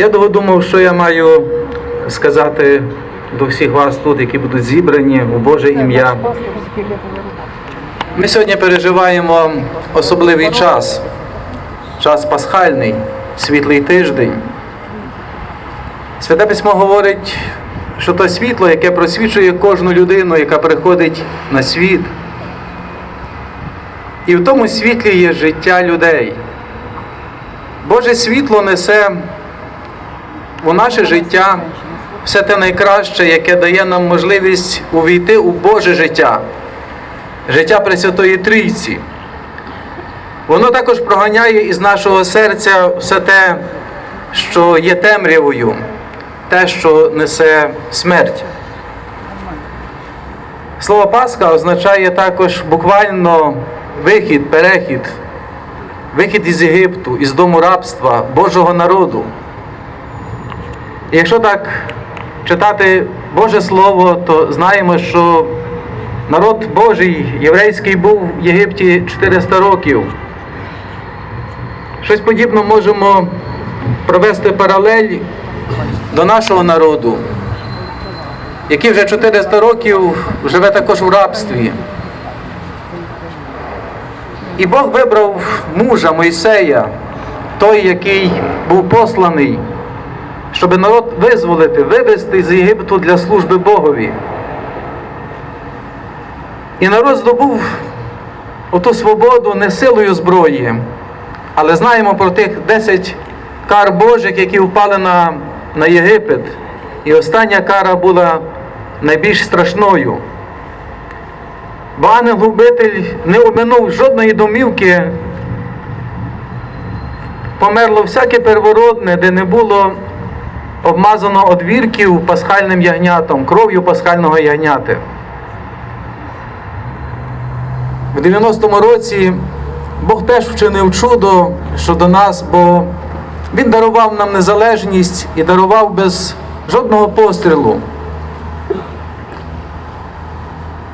Я довго думав, що я маю сказати до всіх вас тут, які будуть зібрані у Боже ім'я. Ми сьогодні переживаємо особливий час, час пасхальний, світлий тиждень. Святе письмо говорить, що то світло, яке просвічує кожну людину, яка приходить на світ. І в тому світлі є життя людей. Боже світло несе у наше життя все те найкраще, яке дає нам можливість увійти у Боже життя, життя Пресвятої Трійці. Воно також проганяє із нашого серця все те, що є темрявою, те, що несе смерть. Слово Пасха означає також буквально вихід, перехід, вихід із Єгипту, із дому рабства, Божого народу. Якщо так читати Боже Слово, то знаємо, що народ Божий єврейський був в Єгипті 400 років. Щось подібне можемо провести паралель до нашого народу, який вже 400 років живе також в рабстві. І Бог вибрав мужа Мойсея, той, який був посланий, щоб народ визволити, вивести з Єгипту для служби Богові. І народ здобув оту свободу не силою зброї, але знаємо про тих 10 кар Божих, які впали на, на Єгипет. І остання кара була найбільш страшною. Бо ангел-губитель не обминув жодної домівки. Померло всяке первородне, де не було обмазано одвірків пасхальним ягнятом, кров'ю пасхального ягняти. В 90-му році Бог теж вчинив чудо щодо нас, бо Він дарував нам незалежність і дарував без жодного пострілу.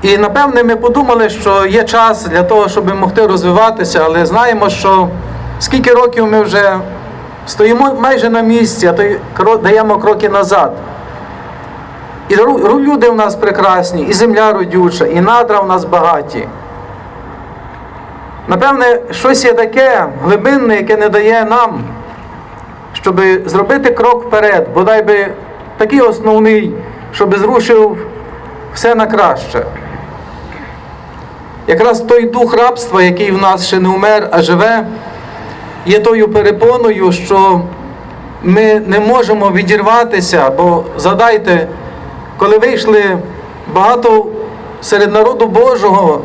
І напевне ми подумали, що є час для того, щоб могти розвиватися, але знаємо, що скільки років ми вже стоїмо майже на місці, а то даємо кроки назад. І люди в нас прекрасні, і земля родюча, і надра в нас багаті. Напевне, щось є таке глибинне, яке не дає нам, щоб зробити крок вперед, бодай би такий основний, щоб зрушив все на краще. Якраз той дух рабства, який в нас ще не вмер, а живе, є тою перепоною, що ми не можемо відірватися, бо згадайте, коли вийшли багато серед народу Божого,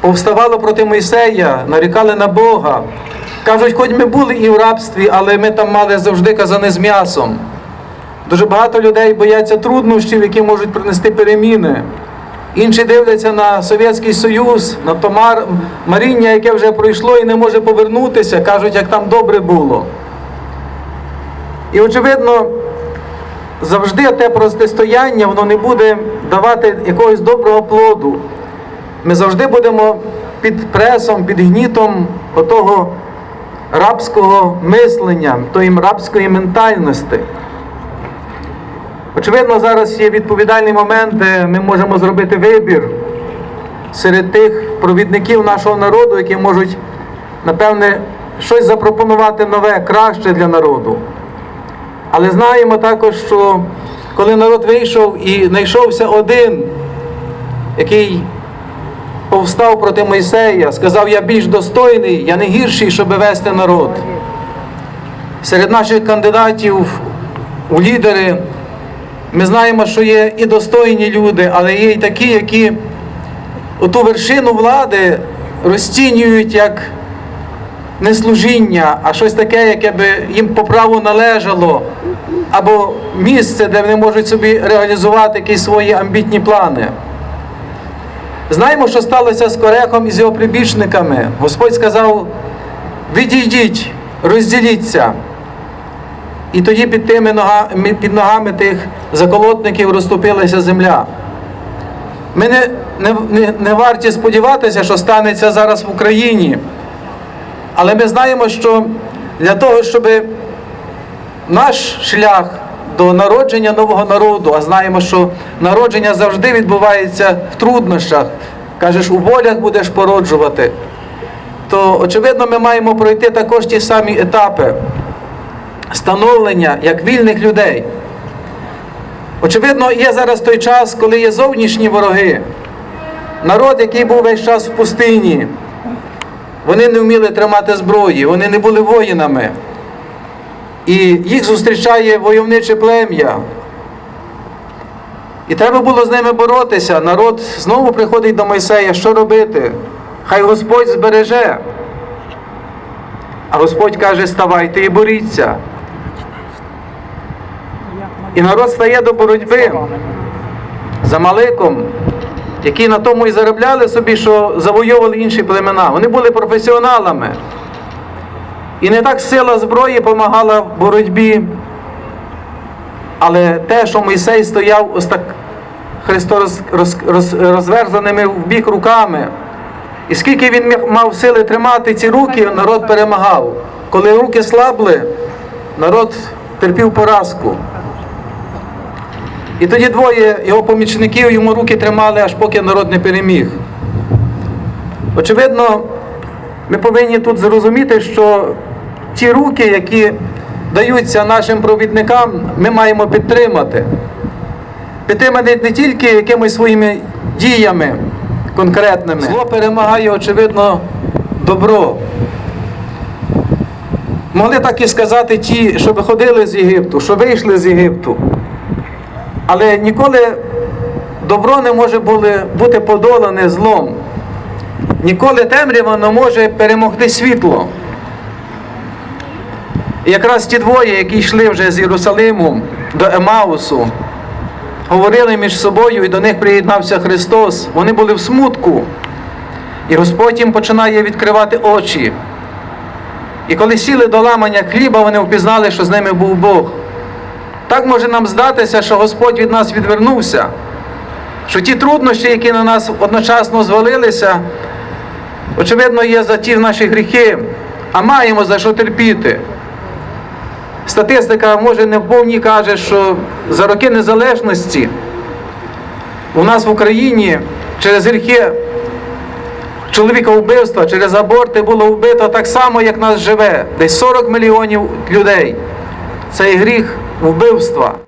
повставало проти Мойсея, нарікали на Бога. Кажуть, хоч ми були і в рабстві, але ми там мали завжди казани з м'ясом. Дуже багато людей бояться труднощів, які можуть принести переміни. Інші дивляться на Совєтський Союз, на то мар- маріння, яке вже пройшло і не може повернутися, кажуть, як там добре було. І очевидно, завжди те протистояння воно не буде давати якогось доброго плоду. Ми завжди будемо під пресом, під гнітом отого рабського мислення, тої рабської ментальності. Очевидно, зараз є відповідальний момент, де ми можемо зробити вибір серед тих провідників нашого народу, які можуть, напевне, щось запропонувати нове, краще для народу. Але знаємо також, що коли народ вийшов і знайшовся один, який повстав проти Мойсея, сказав, я більш достойний, я не гірший, щоб вести народ. Серед наших кандидатів у лідери ми знаємо, що є і достойні люди, але є і такі, які оту вершину влади розцінюють як не служіння, а щось таке, яке би їм по праву належало, або місце, де вони можуть собі реалізувати якісь свої амбітні плани. Знаємо, що сталося з Корехом і з його прибічниками. Господь сказав: відійдіть, розділіться. І тоді під тими ногами, під ногами тих заколотників розступилася земля. Ми не, не, не, не варті сподіватися, що станеться зараз в Україні. Але ми знаємо, що для того, щоб наш шлях до народження нового народу, а знаємо, що народження завжди відбувається в труднощах. Кажеш, у болях будеш породжувати. То, очевидно, ми маємо пройти також ті самі етапи становлення як вільних людей. Очевидно, є зараз той час, коли є зовнішні вороги. Народ, який був весь час в пустині, вони не вміли тримати зброї, вони не були воїнами. І їх зустрічає войовниче плем'я. І треба було з ними боротися. Народ знову приходить до Мойсея, що робити? Хай Господь збереже. А Господь каже, ставайте і боріться. І народ стає до боротьби за Маликом, які на тому і заробляли собі, що завойовували інші племена. Вони були професіоналами. І не так сила зброї допомагала в боротьбі. Але те, що Мойсей стояв ось так Христо роз, роз, роз, розверзаними в бік руками. І скільки він мав сили тримати ці руки, народ перемагав. Коли руки слабли, народ терпів поразку. І тоді двоє його помічників йому руки тримали, аж поки народ не переміг. Очевидно, ми повинні тут зрозуміти, що ті руки, які даються нашим провідникам, ми маємо підтримати. Підтримати не тільки якимись своїми діями конкретними. Зло перемагає, очевидно, добро. Могли так і сказати ті, що виходили з Єгипту, що вийшли з Єгипту. Але ніколи добро не може бути подолане злом. Ніколи темрява не може перемогти світло. І якраз ті двоє, які йшли вже з Єрусалиму до Емаусу, говорили між собою і до них приєднався Христос. Вони були в смутку. І Господь їм починає відкривати очі. І коли сіли до ламання хліба, вони впізнали, що з ними був Бог. Так може нам здатися, що Господь від нас відвернувся, що ті труднощі, які на нас одночасно звалилися, очевидно, є за ті наші гріхи, а маємо за що терпіти. Статистика може не в повній каже, що за роки незалежності у нас в Україні через гріхи чоловіка вбивства, через аборти було вбито так само, як нас живе, десь 40 мільйонів людей. Це і гріх вбивства.